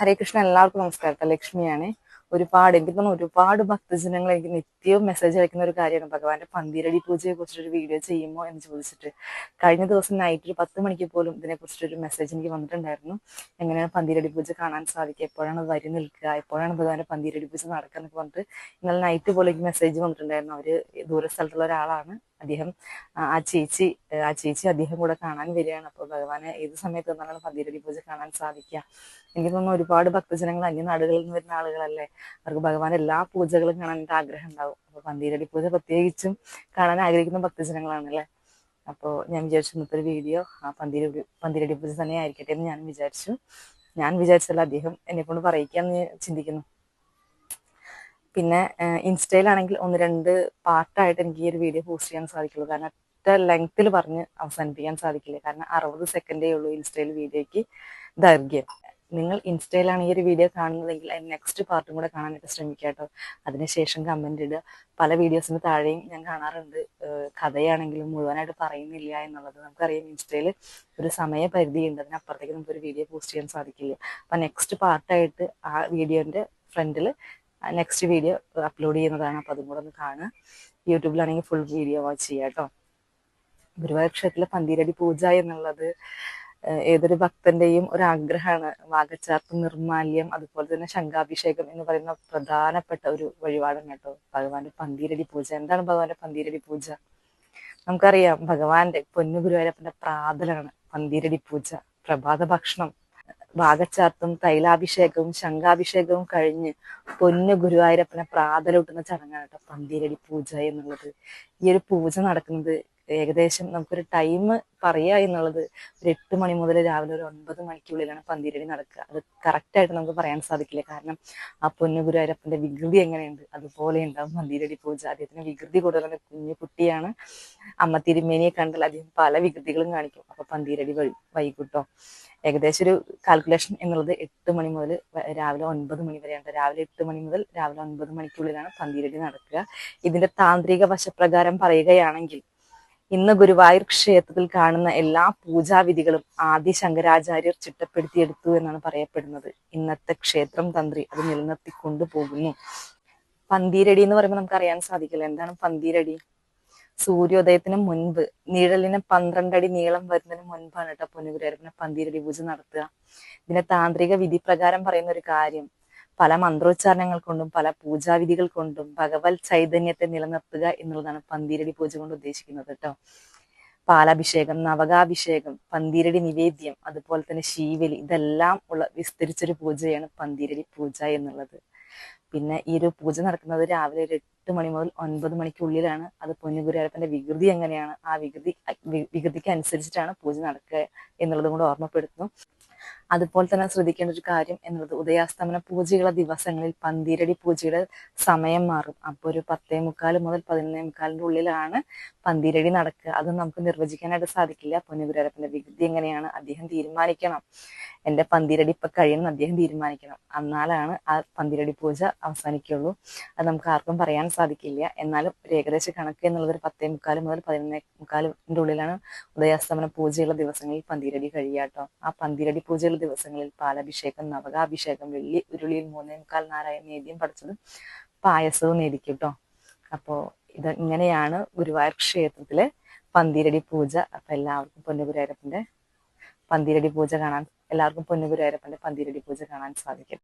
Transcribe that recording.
ഹരേ കൃഷ്ണ എല്ലാവർക്കും നമസ്കാരം. ലക്ഷ്മിയാണ്. ഒരുപാട് എനിക്ക് തോന്നുന്നു ഒരുപാട് ഭക്തജനങ്ങൾ എനിക്ക് നിത്യവും മെസ്സേജ് അയക്കുന്ന ഒരു കാര്യമാണ്. ഭഗവാന്റെ പന്തിരടി പൂജയെ കുറിച്ചൊരു വീഡിയോ ചെയ്യുമോ എന്ന് ചോദിച്ചിട്ട്. കഴിഞ്ഞ ദിവസം നൈറ്റ് ഒരു പത്ത് മണിക്ക് പോലും ഇതിനെ കുറിച്ചൊരു മെസ്സേജ് എനിക്ക് വന്നിട്ടുണ്ടായിരുന്നു. എങ്ങനെയാണ് പന്തിരടി പൂജ കാണാൻ സാധിക്കുക? എപ്പോഴാണ് വരി നിൽക്കുക? എപ്പോഴാണ് ഭഗവാന്റെ പന്തിരടി പൂജ നടക്കുക എന്നൊക്കെ പറഞ്ഞിട്ട് ഇന്നലെ നൈറ്റ് പോലെ എനിക്ക് മെസ്സേജ് വന്നിട്ടുണ്ടായിരുന്നു. അവർ ദൂര സ്ഥലത്തുള്ള ഒരാളാണ്. അദ്ദേഹം ആ ചേച്ചി ആ ചേച്ചി അദ്ദേഹം കൂടെ കാണാൻ വരികയാണ്. അപ്പോൾ ഭഗവാനെ ഏത് സമയത്ത് വന്നാലും പന്തിരടി പൂജ കാണാൻ സാധിക്കുക. എനിക്ക് തോന്നുന്നു ഒരുപാട് ഭക്തജനങ്ങൾ അന്യ നാടുകളിൽ നിന്ന് വരുന്ന ആളുകളല്ലേ? അവർക്ക് ഭഗവാൻ എല്ലാ പൂജകളും കാണാൻ ആഗ്രഹം ഉണ്ടാവും. അപ്പൊ പന്തീരടി പൂജ പ്രത്യേകിച്ചും കാണാൻ ആഗ്രഹിക്കുന്ന ഭക്തജനങ്ങളാണല്ലേ അപ്പോൾ ഞാൻ വിചാരിച്ചു ഇന്നത്തെ ഒരു വീഡിയോ ആ പന്തീരടി പന്തീരടി പൂജ തന്നെ ആയിരിക്കട്ടെ എന്ന് ഞാൻ വിചാരിച്ചു. ഞാൻ വിചാരിച്ചല്ല അദ്ദേഹം എന്നെ കൊണ്ട് പറയിക്കാന്ന് ചിന്തിക്കുന്നു. പിന്നെ ഇൻസ്റ്റയിലാണെങ്കിൽ ഒന്ന് രണ്ട് പാർട്ടായിട്ട് എനിക്ക് ഈ ഒരു വീഡിയോ പോസ്റ്റ് ചെയ്യാൻ സാധിക്കുള്ളൂ. കാരണം ഒറ്റ ലെങ്ത്തിൽ പറഞ്ഞ് അവസാനിപ്പിക്കാൻ സാധിക്കില്ല. കാരണം അറുപത് സെക്കൻഡേ ഉള്ളൂ ഇൻസ്റ്റയിൽ വീഡിയോയ്ക്ക് ദൈർഘ്യം. നിങ്ങൾ ഇൻസ്റ്റയിലാണ് ഈ ഒരു വീഡിയോ കാണുന്നതെങ്കിൽ അതിന് നെക്സ്റ്റ് പാർട്ടും കൂടെ കാണാനായിട്ട് ശ്രമിക്കുക കേട്ടോ. അതിനുശേഷം കമന്റ് ഇടുക. പല വീഡിയോസിന് താഴെയും ഞാൻ കാണാറുണ്ട്. കഥയാണെങ്കിലും മുഴുവനായിട്ട് പറയുന്നില്ല എന്നുള്ളത് നമുക്കറിയാം. ഇൻസ്റ്റയിൽ ഒരു സമയപരിധി ഉണ്ട്. അതിനപ്പുറത്തേക്ക് നമുക്ക് ഒരു വീഡിയോ പോസ്റ്റ് ചെയ്യാൻ സാധിക്കില്ല. അപ്പൊ നെക്സ്റ്റ് പാർട്ടായിട്ട് ആ വീഡിയോന്റെ ഫ്രണ്ടിൽ നെക്സ്റ്റ് വീഡിയോ അപ്ലോഡ് ചെയ്യുന്നതാണ്. അപ്പൊ അതും കൂടെ ഒന്ന് കാണുക. യൂട്യൂബിലാണെങ്കിൽ ഫുൾ വീഡിയോ വാച്ച് ചെയ്യാം കേട്ടോ. ഗുരുവായൂർ ക്ഷേത്രത്തിലെ പന്തീരടി പൂജ എന്നുള്ളത് ഏതൊരു ഭക്തന്റെയും ഒരു ആഗ്രഹമാണ് വാഗച്ചാർത്ത് നിർമാല്യം അതുപോലെ തന്നെ ശംഖാഭിഷേകം എന്ന് പറയുന്ന പ്രധാനപ്പെട്ട ഒരു വഴിപാടാണ് കേട്ടോ. ഭഗവാന്റെ പന്തീരടി പൂജ. എന്താണ് ഭഗവാന്റെ പന്തീരടി പൂജ? നമുക്കറിയാം ഭഗവാന്റെ പൊന്നു ഗുരുവായൂരപ്പന്റെ പ്രാതലാണ് പന്തീരടി പൂജ. പ്രഭാത ഭക്ഷണം വാഗച്ചാർത്തും തൈലാഭിഷേകവും ശംഖാഭിഷേകവും കഴിഞ്ഞ് പൊന്നു ഗുരുവായൂരപ്പനെ പ്രാതലൂട്ടുന്ന ചടങ്ങാണ് കേട്ടോ പന്തീരടി പൂജ എന്നുള്ളത്. ഈ ഒരു പൂജ നടക്കുന്നത് ഏകദേശം നമുക്കൊരു ടൈം പറയുക എന്നുള്ളത് ഒരു എട്ട് മണി മുതൽ രാവിലെ ഒരു ഒൻപത് മണിക്കുള്ളിലാണ് പന്തിരടി നടക്കുക. അത് കറക്റ്റായിട്ട് നമുക്ക് പറയാൻ സാധിക്കില്ല. കാരണം ആ പൊന്നു ഗുരുവായൂരപ്പന്റെ വികൃതി എങ്ങനെയുണ്ട്? അതുപോലെ ഉണ്ടാവും പന്തിരടി പൂജ. അദ്ദേഹത്തിന് വികൃതി കൂടുതലാണ്. കുഞ്ഞു കുട്ടിയാണ്. അമ്മ തിരുമേനിയെ കണ്ടാൽ അദ്ദേഹം പല വികൃതികളും കാണിക്കും. അപ്പൊ പന്തിരടി വഴി വൈകിട്ടോ? ഏകദേശം ഒരു കാൽക്കുലേഷൻ എന്നുള്ളത് എട്ട് മണി മുതൽ രാവിലെ ഒൻപത് മണി വരെയാണ്. രാവിലെ എട്ട് മണി മുതൽ രാവിലെ ഒൻപത് മണിക്കുള്ളിലാണ് പന്തിരടി നടക്കുക. ഇതിന്റെ താന്ത്രിക വശപ്രകാരം പറയുകയാണെങ്കിൽ ഇന്ന് ഗുരുവായൂർ ക്ഷേത്രത്തിൽ കാണുന്ന എല്ലാ പൂജാവിധികളും ആദി ശങ്കരാചാര്യർ ചിട്ടപ്പെടുത്തിയെടുത്തു എന്നാണ് പറയപ്പെടുന്നത്. ഇന്നത്തെ ക്ഷേത്രം തന്ത്രി അത് നിലനിർത്തി കൊണ്ടുപോകുന്നു പന്തീരടി എന്ന് പറയുമ്പോൾ നമുക്ക് അറിയാൻ സാധിക്കില്ല. എന്താണ് പന്തീരടി? സൂര്യോദയത്തിന് മുൻപ് നിഴലിന് പന്ത്രണ്ടടി നീളം വരുന്നതിന് മുൻപാണ് കേട്ടോ പൊന്നുകുരപ്പനെ പന്തീരടി പൂജ നടത്തുക. ഇതിന്റെ താന്ത്രിക വിധി പ്രകാരം പറയുന്ന ഒരു കാര്യം പല മന്ത്രോച്ചാരണങ്ങൾ കൊണ്ടും പല പൂജാവിധികൾ കൊണ്ടും ഭഗവത് ചൈതന്യത്തെ നിലനിർത്തുക എന്നുള്ളതാണ് പന്തീരടി പൂജ കൊണ്ട് ഉദ്ദേശിക്കുന്നത് കേട്ടോ പാലാഭിഷേകം നവകാഭിഷേകം പന്തീരടി നിവേദ്യം അതുപോലെ തന്നെ ശീവലി ഇതെല്ലാം ഉള്ള വിസ്തരിച്ചൊരു പൂജയാണ് പന്തീരടി പൂജ എന്നുള്ളത്. പിന്നെ ഈ ഒരു പൂജ നടക്കുന്നത് രാവിലെ ഒരു എട്ട് മണി മുതൽ ഒൻപത് മണിക്കുള്ളിലാണ്. അത് പൊന്നുകുരിയപ്പന്റെ വികൃതി എങ്ങനെയാണ്? ആ വികൃതി വികൃതിക്ക് അനുസരിച്ചിട്ടാണ് പൂജ നടക്കുക എന്നുള്ളതും കൂടെ ഓർമ്മപ്പെടുത്തുന്നു. അതുപോലെ തന്നെ ശ്രദ്ധിക്കേണ്ട ഒരു കാര്യം എന്നുള്ളത് ഉദയാസ്തമന പൂജയുള്ള ദിവസങ്ങളിൽ പന്തീരടി പൂജയുടെ സമയം മാറും. അപ്പോൾ ഒരു പത്തേ മുക്കാൽ മുതൽ പതിനൊന്നേ മുക്കാലിന്റെ ഉള്ളിലാണ് പന്തീരടി നടക്കുക. അത് നമുക്ക് നിർവചിക്കാനായിട്ട് സാധിക്കില്ല. പൊന്നുപുരപ്പന്റെ വികൃതി എങ്ങനെയാണ് അദ്ദേഹം തീരുമാനിക്കണം. എന്റെ പന്തീരടി ഇപ്പൊ കഴിയുന്ന അദ്ദേഹം തീരുമാനിക്കണം. എന്നാലാണ് ആ പന്തീരടി പൂജ അവസാനിക്കുള്ളൂ. അത് നമുക്ക് ആർക്കും പറയാൻ സാധിക്കില്ല. എന്നാലും ഏകദേശ കണക്ക് എന്നുള്ളത് ഒരു പത്തേ മുക്കാൽ മുതൽ പതിനൊന്നേ മുക്കാലിന്റെ ഉള്ളിലാണ് ഉദയാസ്തമന പൂജയുള്ള ദിവസങ്ങളിൽ പന്തീരടി കഴിയാട്ടോ ആ പന്തീരടി പൂജയുള്ള ദിവസങ്ങളിൽ പാലഭിഷേകം നവകാഭിഷേകം വെള്ളി ഉരുളിയിൽ മൂന്നേ മുക്കാൽ നാരായ നേദ്യം പഠിച്ചതും പായസവും നേദിക്കും കേട്ടോ അപ്പോ ഇത് ഇങ്ങനെയാണ് ഗുരുവായൂർ ക്ഷേത്രത്തിലെ പന്തീരടി പൂജ അപ്പൊ എല്ലാവർക്കും പൊന്നുഗുരുവായൂരപ്പന്റെ പന്തിരടി പൂജ കാണാൻ എല്ലാവർക്കും പൊന്നുഗുരുവായൂരപ്പന്റെ പന്തിരടി പൂജ കാണാൻ സാധിക്കും.